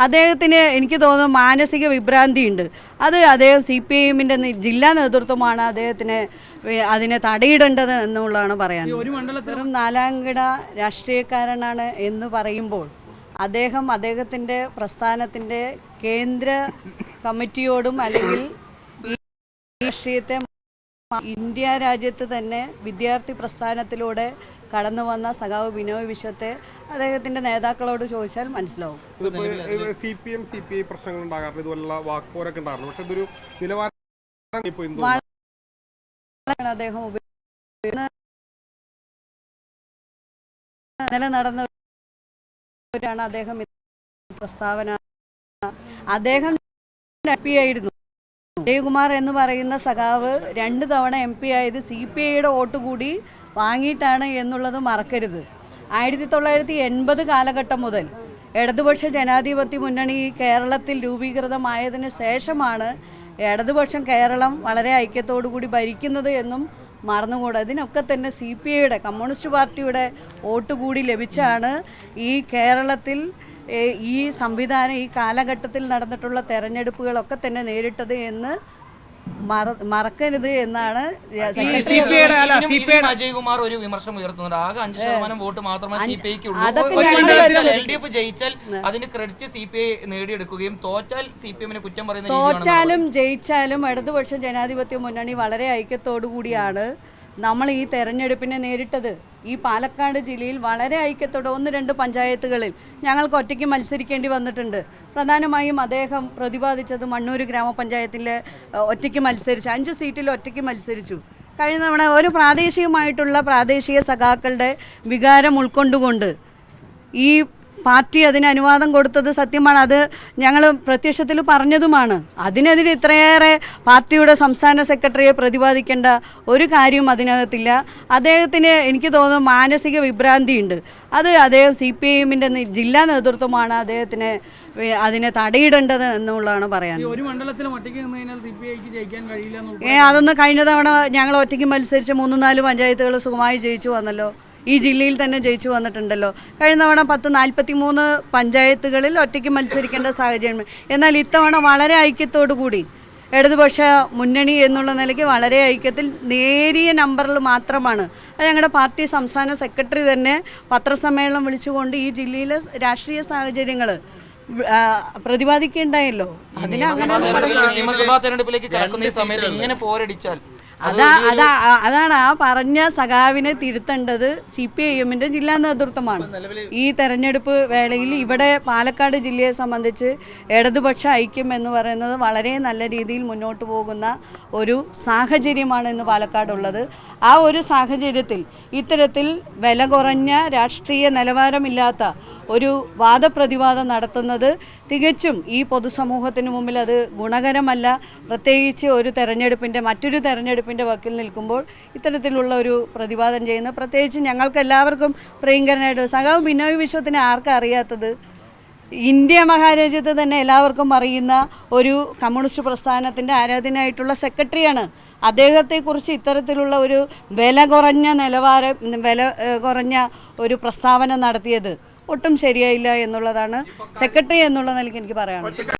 അദ്ദേഹത്തിന് എനിക്ക് തോന്നുന്നു മാനസിക വിഭ്രാന്തി ഉണ്ട് അത് അദ്ദേഹം സി പി എമ്മിന്റെ ജില്ലാ നേതൃത്വമാണ് അദ്ദേഹത്തിന് അതിനെ തടയിടേണ്ടത് എന്നുള്ളതാണ് പറയാൻ. വെറും നാലാംകിട രാഷ്ട്രീയക്കാരനാണ് എന്ന് പറയുമ്പോൾ അദ്ദേഹം അദ്ദേഹത്തിന്റെ പ്രസ്ഥാനത്തിന്റെ കേന്ദ്ര കമ്മിറ്റിയോടും അല്ലെങ്കിൽ ഈ രാഷ്ട്രീയത്തെ ഇന്ത്യ രാജ്യത്ത് തന്നെ വിദ്യാർത്ഥി പ്രസ്ഥാനത്തിലൂടെ കടന്നു വന്ന സഖാവ് ബിനോയ് വിശ്വത്തെ അദ്ദേഹത്തിന്റെ നേതാക്കളോട് ചോദിച്ചാൽ മനസ്സിലാവും. C P M C P I പ്രശ്നങ്ങൾ ഉണ്ടാകാറുണ്ട് ഇതുപോലുള്ള വാക്പോരൊക്കെ ഉണ്ടാകാറുണ്ട്. പക്ഷെ ഇതൊരു നിലവാരം അദ്ദേഹം ഉപയോഗിക്കുന്നത് ഇന്നലെ നടന്ന ാണ് അദ്ദേഹം പ്രസ്താവന. അദ്ദേഹം എം പി ആയിരുന്നു. ജയകുമാർ എന്ന് പറയുന്ന സഖാവ് രണ്ട് തവണ എം പി ആയത് സി പി ഐയുടെ വോട്ട് കൂടി വാങ്ങിയിട്ടാണ് എന്നുള്ളത് മറക്കരുത്. ആയിരത്തി തൊള്ളായിരത്തി എൺപത് കാലഘട്ടം മുതൽ ഇടതുപക്ഷ ജനാധിപത്യ മുന്നണി കേരളത്തിൽ രൂപീകൃതമായതിന് ശേഷമാണ് ഇടതുപക്ഷം കേരളം വളരെ ഐക്യത്തോടു കൂടി ഭരിക്കുന്നത് എന്നും മറന്നുകൂടാ ഇതിനൊക്കെ തന്നെ സി പി ഐയുടെ കമ്മ്യൂണിസ്റ്റ് പാർട്ടിയുടെ വോട്ട് കൂടി ലഭിച്ചാണ് ഈ കേരളത്തിൽ ഈ സംവിധാനം ഈ കാലഘട്ടത്തിൽ നടന്നിട്ടുള്ള തെരഞ്ഞെടുപ്പുകളൊക്കെ തന്നെ നേരിട്ടത് എന്ന് മറക്കരുത് എന്നാണ് അജയ്കുമാർ ഒരു വിമർശനം ഉയർത്തുന്നുണ്ട്. ആകെ അഞ്ച് ശതമാനം വോട്ട് മാത്രമേ സി പി ഐക്ക് ഉള്ളൂ. എൽ ഡി എഫ് ജയിച്ചാൽ അതിന് ക്രെഡിറ്റ് സി പി ഐ നേടിയെടുക്കുകയും തോറ്റാൽ സി പി എമ്മിനെ കുറ്റം പറയുന്ന രീതിയാണ് തോറ്റാലും ജയിച്ചാലും ഇടതുപക്ഷ ജനാധിപത്യ മുന്നണി വളരെ ഐക്യത്തോടു കൂടിയാണ് നമ്മൾ ഈ തെരഞ്ഞെടുപ്പിനെ നേരിട്ടത് ഈ പാലക്കാട് ജില്ലയിൽ വളരെ ഐക്യത്തോടെ ഒന്ന് രണ്ട് പഞ്ചായത്തുകളിൽ ഞങ്ങൾക്ക് ഒറ്റയ്ക്ക് മത്സരിക്കേണ്ടി വന്നിട്ടുണ്ട്. പ്രധാനമായും അദ്ദേഹം പ്രതിപാദിച്ചത് മണ്ണൂർ ഗ്രാമപഞ്ചായത്തിലെ ഒറ്റയ്ക്ക് മത്സരിച്ചു അഞ്ച് സീറ്റിൽ ഒറ്റയ്ക്ക് മത്സരിച്ചു. കഴിഞ്ഞ തവണ ഒരു പ്രാദേശികമായിട്ടുള്ള പ്രാദേശിക സഖാക്കളുടെ വികാരം ഉൾക്കൊണ്ടുകൊണ്ട് ഈ പാർട്ടി അതിന് അനുവാദം കൊടുത്തത് സത്യമാണ്. അത് ഞങ്ങൾ പ്രത്യക്ഷത്തിൽ പറഞ്ഞതുമാണ്. അതിനെതിരെ ഇത്രയേറെ പാർട്ടിയുടെ സംസ്ഥാന സെക്രട്ടറിയെ പ്രതിപാദിക്കേണ്ട ഒരു കാര്യവും അതിനകത്തില്ല. അദ്ദേഹത്തിന് എനിക്ക് തോന്നുന്നു മാനസിക വിഭ്രാന്തിയുണ്ട്. അത് അദ്ദേഹം സി പി എമ്മിന്റെ ജില്ലാ നേതൃത്വമാണ് അദ്ദേഹത്തിന് അതിനെ തടയിടേണ്ടത് എന്നുള്ളതാണ് പറയാൻ ഏ അതൊന്ന് കഴിഞ്ഞ തവണ ഞങ്ങൾ ഒറ്റയ്ക്ക് മത്സരിച്ച് മൂന്ന് നാല് പഞ്ചായത്തുകൾ സുഖമായി ജയിച്ചു വന്നല്ലോ. ഈ ജില്ലയിൽ തന്നെ ജയിച്ചു വന്നിട്ടുണ്ടല്ലോ. കഴിഞ്ഞ തവണ പത്ത് നാൽപ്പത്തി മൂന്ന് പഞ്ചായത്തുകളിൽ ഒറ്റയ്ക്ക് മത്സരിക്കേണ്ട സാഹചര്യം എന്നാൽ ഇത്തവണ വളരെ ഐക്യത്തോടു കൂടി ഇടതുപക്ഷ മുന്നണി എന്നുള്ള നിലയ്ക്ക് വളരെ ഐക്യത്തിൽ നേരിയ നമ്പറിൽ മാത്രമാണ്. അത് ഞങ്ങളുടെ പാർട്ടി സംസ്ഥാന സെക്രട്ടറി തന്നെ പത്രസമ്മേളനം വിളിച്ചുകൊണ്ട് ഈ ജില്ലയിലെ രാഷ്ട്രീയ സാഹചര്യങ്ങൾ പ്രതിപാദിക്കേണ്ടായല്ലോ അതിന് അങ്ങനെ നിയമസഭാ തെരഞ്ഞെടുപ്പിലേക്ക് നിയമസഭാ തെരഞ്ഞെടുപ്പിലേക്ക് കിടക്കുന്ന ഈ സമയത്ത് ഇങ്ങനെ പോരടിച്ചാൽ അതാ അതാ അതാണ് ആ പറഞ്ഞ സഖാവിനെ തിരുത്തേണ്ടത് സി പി ഐ എമ്മിന്റെ ജില്ലാ നേതൃത്വമാണ്. ഈ തെരഞ്ഞെടുപ്പ് വേളയിൽ ഇവിടെ പാലക്കാട് ജില്ലയെ സംബന്ധിച്ച് ഇടതുപക്ഷ ഐക്യം എന്ന് പറയുന്നത് വളരെ നല്ല രീതിയിൽ മുന്നോട്ട് പോകുന്ന ഒരു സാഹചര്യമാണ് ഇന്ന് പാലക്കാടുള്ളത്. ആ ഒരു സാഹചര്യത്തിൽ ഇത്തരത്തിൽ വില കുറഞ്ഞ രാഷ്ട്രീയ നിലവാരമില്ലാത്ത ഒരു വാദപ്രതിവാദം നടത്തുന്നത് തികച്ചും ഈ പൊതുസമൂഹത്തിന് മുമ്പിൽ അത് ഗുണകരമല്ല. പ്രത്യേകിച്ച് ഒരു തെരഞ്ഞെടുപ്പിന്റെ മറ്റൊരു തെരഞ്ഞെടുപ്പിന്റെ വക്കിൽ നിൽക്കുമ്പോൾ ഇത്തരത്തിലുള്ള ഒരു പ്രതിവാദം ചെയ്യുന്ന പ്രത്യേകിച്ച് ഞങ്ങൾക്ക് എല്ലാവർക്കും പ്രിയങ്കരനായിട്ട് സഖാവ് ബിനോയ് വിശ്വത്തിന് ആർക്കും അറിയാത്തത്? ഇന്ത്യ മഹാരാജ്യത്ത് തന്നെ എല്ലാവർക്കും അറിയുന്ന ഒരു കമ്മ്യൂണിസ്റ്റ് പ്രസ്ഥാനത്തിന്റെ ആരാധനയായിട്ടുള്ള സെക്രട്ടറിയാണ്. അദ്ദേഹത്തെക്കുറിച്ച് ഇത്തരത്തിലുള്ള ഒരു വില കുറഞ്ഞ നിലവാരം വില കുറഞ്ഞ ഒരു പ്രസ്താവന നടത്തിയത്. ഒട്ടും ശരിയായില്ല എന്നുള്ളതാണ് സെക്രട്ടറി എന്നുള്ള നിലയ്ക്ക് എനിക്ക് പറയാനുള്ളത്.